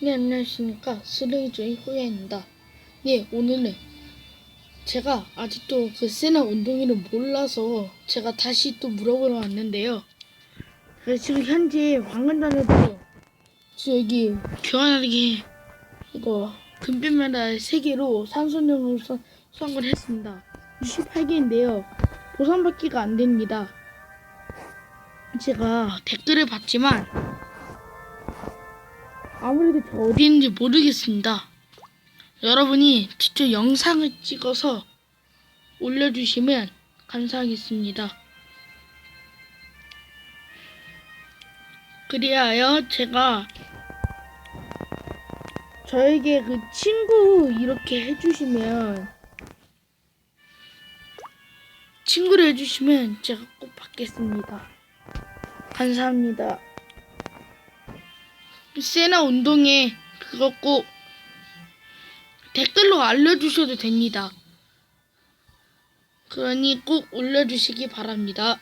네, 안녕하십니까. 쓰레기조의 호야입니다. 네, 오늘은 제가 아직도 그 세나 운동이를 몰라서 제가 다시 또 물어보러 왔는데요. 그래서 지금 현재 왕관단에도 지금 여기 교환하게 이거 금빛 메달 3개로 산소용으로 수- 수확을 했습니다. 68개인데요. 보상받기가 안 됩니다. 제가 댓글을 봤지만 아무래도 저 어디 있는지 모르겠습니다. 여러분이 직접 영상을 찍어서 올려주시면 감사하겠습니다. 그리하여 제가 저에게 그 친구 이렇게 해주시면 친구를 해주시면 제가 꼭 받겠습니다. 감사합니다. 세나 운동회 그거 꼭 댓글로 알려주셔도 됩니다. 그러니 꼭 올려주시기 바랍니다.